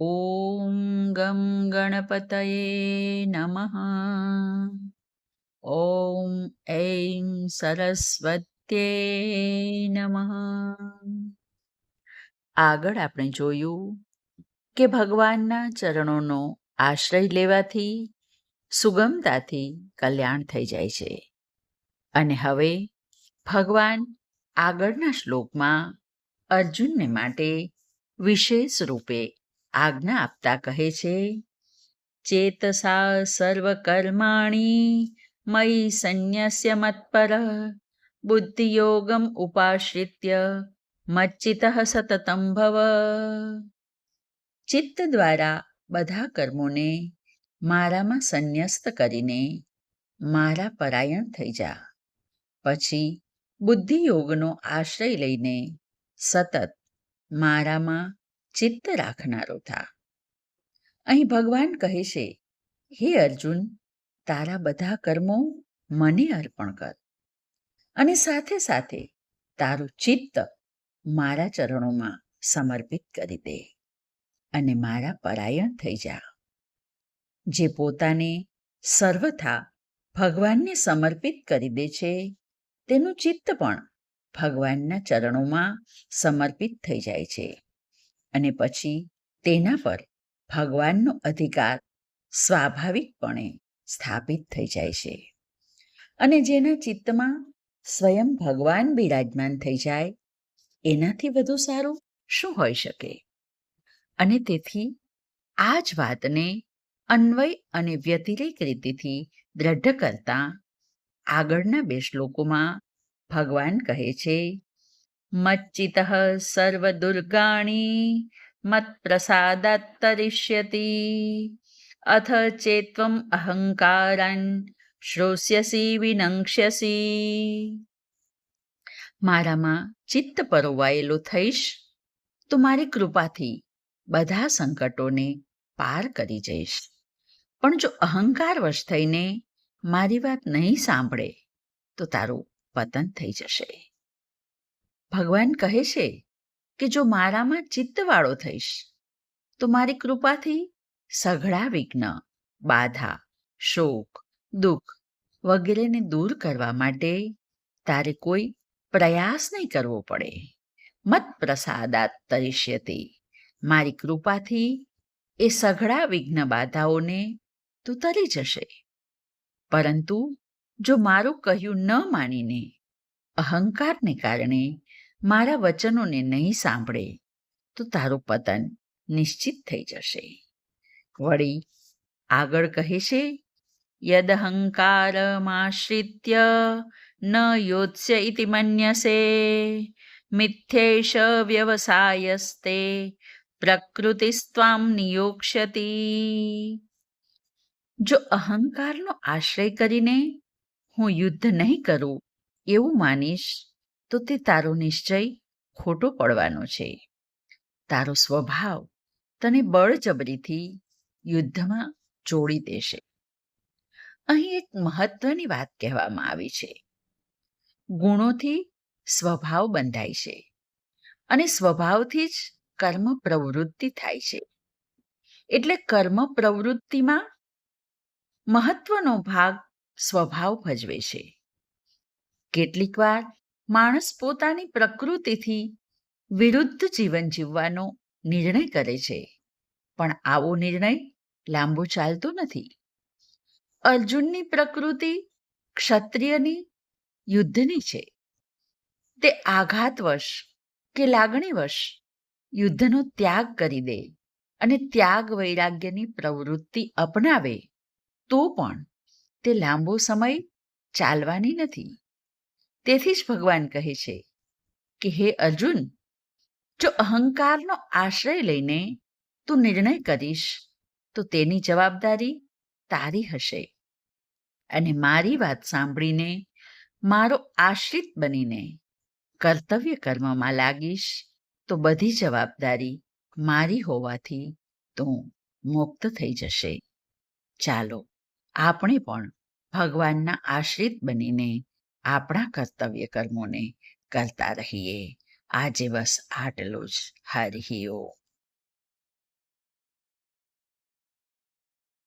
ॐ ગમ ગણપતયે નમઃ ॐ ऐं સરસ્વત્યે નમઃ આગળ આપણે જોયું કે ભગવાનના ચરણોનો આશ્રય લેવાથી સુગમતાથી કલ્યાણ થઈ જાય છે અને હવે ભગવાન આગળના શ્લોકમાં અર્જુનને માટે વિશેષ રૂપે આજ્ઞા આપતા કહે છે ચેતસા સર્વકર્માણી મયી સંન્યસ્ય મત્પર, બુદ્ધિયોગમ ઉપાશ્રિત્ય મચ્ચિત સતતમ ભવ. ચિત્ત દ્વારા બધા કર્મોને મારામાં સંન્યસ્ત કરીને મારા પરાયણ થઈ જા. પછી બુદ્ધિયોગનો આશ્રય લઈને સતત મારામાં ચિત્ત રાખનારો થા. અહીં ભગવાન કહે છે, હે અર્જુન, તારા બધા કર્મો મને અર્પણ કર. અને સાથે સાથે તારું ચિત્ત મારા ચરણોમાં સમર્પિત કરી દે અને મારા પરાયણ થઈ જા. જે પોતાને સર્વથા ભગવાનને સમર્પિત કરી દે છે, તેનું ચિત્ત પણ ભગવાનના ચરણોમાં સમર્પિત થઈ જાય છે. અને પછી તેના પર ભગવાનનો અધિકાર સ્વાભાવિકપણે સ્થાપિત થઈ જાય છે. અને જેના ચિત્તમાં સ્વયં ભગવાન બિરાજમાન થઈ જાય, એનાથી વધુ સારું શું હોઈ શકે? અને તેથી આ જ વાતને અન્વય અને વ્યતિરેક રીતિથી દ્રઢ કરતા આગળના બે શ્લોકોમાં ભગવાન કહે છે મચ્ચિત સર્વદુર્ગાણી મત્પ્રસાદાત તરિષ્યતિ અથ ચેત્વમ અહંકારન શ્રોષ્યસી વિનંક્ષ્યસી મારામાં ચિત્ત પરોવાયેલો થઈશ તો મારી કૃપાથી બધા સંકટોને પાર કરી જઈશ પણ જો અહંકારવશ થઈને મારી વાત નહીં સાંભળે તો તારું પતન થઈ જશે ભગવાન કહે છે કે જો મારામાં ચિત્તવાળો થઈશ, તો મારી કૃપાથી સઘળા વિઘ્ન, બાધા, શોક, દુઃખ વગેરેને દૂર કરવા માટે તારે કોઈ પ્રયાસ નહીં કરવો પડે. મત પ્રસાદાત તરિષ્યતી મારી કૃપાથી એ સઘળા વિઘ્ન બાધાઓને તું તરી જશે. પરંતુ જો મારું કહ્યું ન માનીને અહંકારને કારણે મારા વચનોને નહીં સાંભળે, તો તારું પતન નિશ્ચિત થઈ જશે. વળી આગળ કહે છે, યદહંકારમાશ્રિત્ય ન યોત્સ્ય ઇતિ મન્યસે, મિથ્યેશ વ્યવસાયસ્તે પ્રકૃતિસ્ત્વામ નિયોક્ષ્યતી. જો અહંકારનો આશ્રય કરીને હું યુદ્ધ નહીં કરું એવું માનીશ, તો તે તારો નિશ્ચય ખોટો પડવાનો છે. તારો સ્વભાવ તને બળજબરીથી યુદ્ધમાં જોડી દેશે. અહીં એક મહત્વની વાત કહેવામાં આવી છે. ગુણોથી સ્વભાવ બંધાય છે અને સ્વભાવથી જ કર્મ પ્રવૃત્તિ થાય છે. એટલે કર્મ પ્રવૃત્તિમાં મહત્વનો ભાગ સ્વભાવ ભજવે છે. કેટલીક વાર માણસ પોતાની પ્રકૃતિથી વિરુદ્ધ જીવન જીવવાનો નિર્ણય કરે છે. પણ આવો નિર્ણય લાંબો ચાલતો નથી. અર્જુનની પ્રકૃતિ ક્ષત્રિયની યુદ્ધની છે. તે આઘાતવશ કે લાગણીવશ યુદ્ધનો ત્યાગ કરી દે અને ત્યાગ વૈરાગ્યની પ્રવૃત્તિ અપનાવે તો પણ તે લાંબો સમય ચાલવાની નથી. તેથી જ ભગવાન કહે છે કે, હે અર્જુન, જો અહંકારનો આશ્રય લઈને તું નિર્ણય કરીશ, તો તેની જવાબદારી તારી હશે. અને મારી વાત સાંભળીને મારો આશ્રિત બનીને કર્તવ્ય કર્મમાં લાગીશ, તો બધી જવાબદારી મારી હોવાથી તું મુક્ત થઈ જશે. ચાલો, આપણે પણ ભગવાનના આશ્રિત બનીને આપણા કર્તવ્ય કર્મોને કરતા રહીએ. આજે બસ આટલું જ. હરિ